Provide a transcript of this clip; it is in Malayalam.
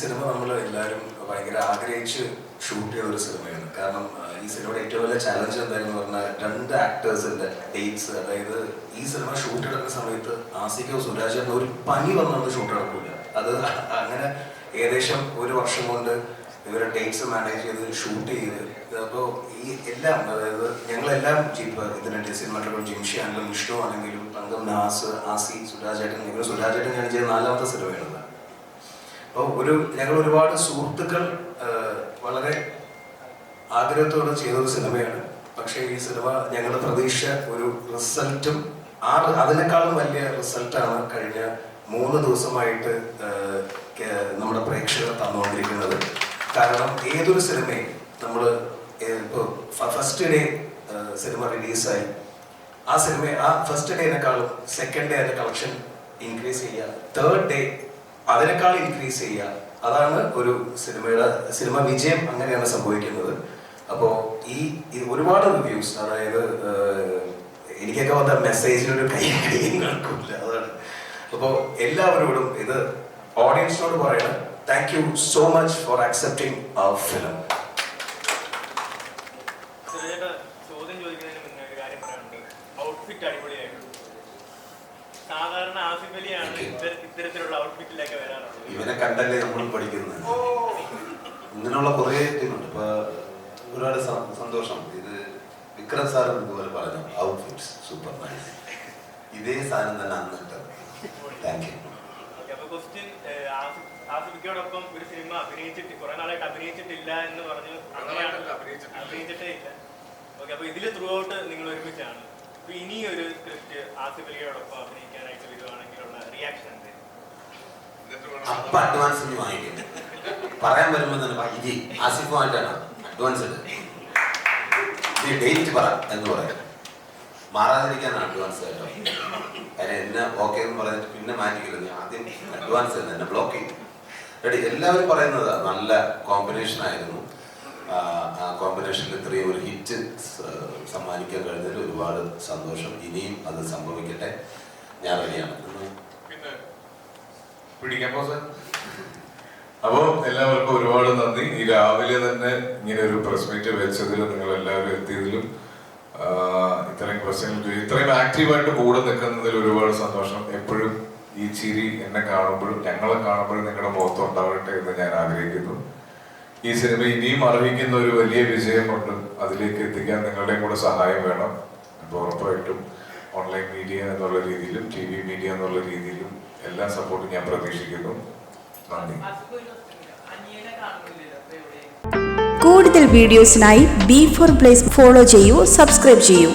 സിനിമ നമ്മൾ എല്ലാവരും ഭയങ്കര ആഗ്രഹിച്ച് ഷൂട്ട് ചെയ്ത ഒരു സിനിമയാണ്. കാരണം ഈ സിനിമയുടെ ഏറ്റവും വലിയ ചാലഞ്ച് എന്തായിരുന്നു പറഞ്ഞാൽ രണ്ട് ആക്ടേഴ്സിന്റെ ഡേറ്റ്സ് അതായത് ഈ സിനിമ ഷൂട്ട് എടുക്കുന്ന സമയത്ത് ആസിക്കോ സുരാജ് എന്ന ഒരു പനി വന്നൊന്നും ഷൂട്ട് നടക്കില്ല അത് അങ്ങനെ ഏകദേശം ഒരു വർഷം കൊണ്ട് ഇവരെ ഡേറ്റ്സ് മാനേജ് ചെയ്ത് ഷൂട്ട് ചെയ്ത് അപ്പോൾ ഈ എല്ലാം അതായത് ഞങ്ങളെല്ലാം ഇതിന്റെ സിനിമാറ്റോഗ്രാഫർ ജിംഷി ആണെങ്കിലും വിഷ്ണു ആണെങ്കിലും തങ്കം നാസ് ആസി സുരാജേട്ടൻ ഇവർ സുരാജേട്ടൻ ഞാൻ ചെയ്ത നാലാമത്തെ സിനിമയാണ് അപ്പോൾ ഒരു ഞങ്ങൾ ഒരുപാട് സുഹൃത്തുക്കൾ വളരെ ആഗ്രഹത്തോടെ ചെയ്ത ഒരു സിനിമയാണ്. പക്ഷേ ഈ സിനിമ ഞങ്ങളുടെ പ്രതീക്ഷ ഒരു റിസൾട്ടും ആ അതിനേക്കാളും വലിയ റിസൾട്ടാണ് കഴിഞ്ഞ മൂന്ന് ദിവസമായിട്ട് നമ്മുടെ പ്രേക്ഷകർ തന്നുകൊണ്ടിരിക്കുന്നത്. കാരണം ഏതൊരു സിനിമയും നമ്മൾ ഇപ്പോൾ ഫസ്റ്റ് ഡേ സിനിമ റിലീസായി ആ സിനിമ ആ ഫസ്റ്റ് ഡേനേക്കാളും സെക്കൻഡ് ഡേ അതിന്റെ കളക്ഷൻ ഇൻക്രീസ് ചെയ്യുക. തേർഡ് ഡേ അതിനേക്കാൾ ഇൻക്രീസ് ചെയ്യുക. അതാണ് ഒരു സിനിമയുടെ സിനിമ വിജയം അങ്ങനെയാണ് സംഭവിക്കുന്നത്. അപ്പോൾ ഈ ഒരുപാട് റിവ്യൂസ് അതായത് എനിക്കൊക്കെ വന്ന മെസ്സേജിനൊരു കൈ കൈയും കണക്കില്ല അതാണ്. അപ്പോൾ എല്ലാവരോടും ഇത് ഓഡിയൻസിനോട് പറയണം. Thank you so much for accepting our film ചോദ്യം ചോദിക്കുന്നതിന് മുന്നേ ഒരു കാര്യം പറയാനുണ്ട്. ഔട്ട്ഫിറ്റ് അടിപൊളിയായിട്ടുണ്ട് സാധാരണ ആസിഫ് അലിയാണ് ഇത്തര- ഇത്തരത്തിലുള്ള ഔട്ട്ഫിറ്റിലേക്ക് വരാറുള്ളത്. ഇവനെ കണ്ടല്ലേ നമ്മൾ പഠിക്കുന്നത്. ഇങ്ങനെയുള്ള കുറേ ഇതുണ്ട് ഇപ്പൊ ഒരുപാട് സന്തോഷം. ഇത് വിക്രം സാർ ഇതുപോലെ പറഞ്ഞു ഔട്ട്ഫിറ്റ്സ് സൂപ്പർ നൈസ് ഇതേ സാധനം തന്നെ അന്ന് ഇട്ടത് താങ്ക് യു ആസിഫിക്കോടൊപ്പം ഒരു സിനിമ അഭിനയിച്ചിട്ട് കുറെ നാളായിട്ട് അഭിനയിച്ചിട്ടില്ല എന്ന് പറഞ്ഞു അഭിനയിച്ചിട്ടില്ല. അഭിനയിച്ചിട്ടേ ഇല്ല. ഓക്കെ അപ്പൊ ഇതിൽ ത്രൂ ഔട്ട് നിങ്ങൾ ഒരുമിച്ചാണ്. ഇനി ഒരു സ്ക്രിപ്റ്റ് ആസിഫ് അലിയോടൊപ്പം അഭിനയിക്കാനായിട്ട് വരുവാണെങ്കിലുള്ള റിയാക്ഷൻ അപ്പൊ അഡ്വാൻസ് ഇനി വാങ്ങിക്കും. പറയാൻ വരുമ്പോ തന്നെ "വാ, ഇത് ആസിഫുമായിട്ടാണ് അഡ്വാൻസ് ഈ ഡേറ്റ് പറ എന്ന് പറയാം. മാറാതിരിക്കാനാണ് അഡ്വാൻസ് കേട്ടോ കാര്യം എന്നെ ഓക്കെ എന്ന് പറഞ്ഞിട്ട് പിന്നെ മാറ്റിക്കില്ല ആദ്യം അഡ്വാൻസ് തന്നെ എന്നെ ബ്ലോക്ക് ചെയ്യും. റെഡി എല്ലാവരും പറയുന്നത് നല്ല കോമ്പിനേഷൻ ആയിരുന്നു. ആ, ആ കോമ്പിനേഷനിൽ ഇത്രയും ഒരു ഹിറ്റ് സമ്മാനിക്കാൻ കഴിഞ്ഞതിൽ ഒരുപാട് സന്തോഷം. ഇനിയും അത് സംഭവിക്കട്ടെ. ഞാൻ റെഡിയാണ്. എന്ന് പിന്നെ പിടിക്കാൻ പോസ അപ്പോ എല്ലാവർക്കും ഒരുപാട് നന്ദി. ഈ രാവിലെ തന്നെ ഇങ്ങനെ ഒരു പ്രസ് മീറ്റ് വെച്ചതിലും നിങ്ങൾ എല്ലാവരും എത്തിയതിലും ഇത്രയും ക്വസ്റ്റ്യൻ ഇത്രയും ആക്റ്റീവായിട്ട് കൂടെ നിൽക്കുന്നതിൽ ഒരുപാട് സന്തോഷം. എപ്പോഴും ഈ ചിരി എന്നെ കാണുമ്പോഴും ഞങ്ങളെ കാണുമ്പോഴും നിങ്ങളുടെ മുഖത്ത് ഉണ്ടാവട്ടെ എന്ന് ഞാൻ ആഗ്രഹിക്കുന്നു. ഈ സിനിമ ഇനിയും അർഹിക്കുന്ന ഒരു വലിയ വിജയമുണ്ട്. അതിലേക്ക് എത്തിക്കാൻ നിങ്ങളുടെയും കൂടെ സഹായം വേണം. അപ്പോൾ ഉറപ്പായിട്ടും ഓൺലൈൻ മീഡിയ എന്നുള്ള രീതിയിലും ടി വി മീഡിയ എന്നുള്ള രീതിയിലും എല്ലാ സപ്പോർട്ടും ഞാൻ പ്രതീക്ഷിക്കുന്നു. നന്ദി. കൂടുതൽ വീഡിയോസിനായി ബി ഫോർ പ്ലേസ് ഫോളോ ചെയ്യൂ സബ്സ്ക്രൈബ് ചെയ്യൂ.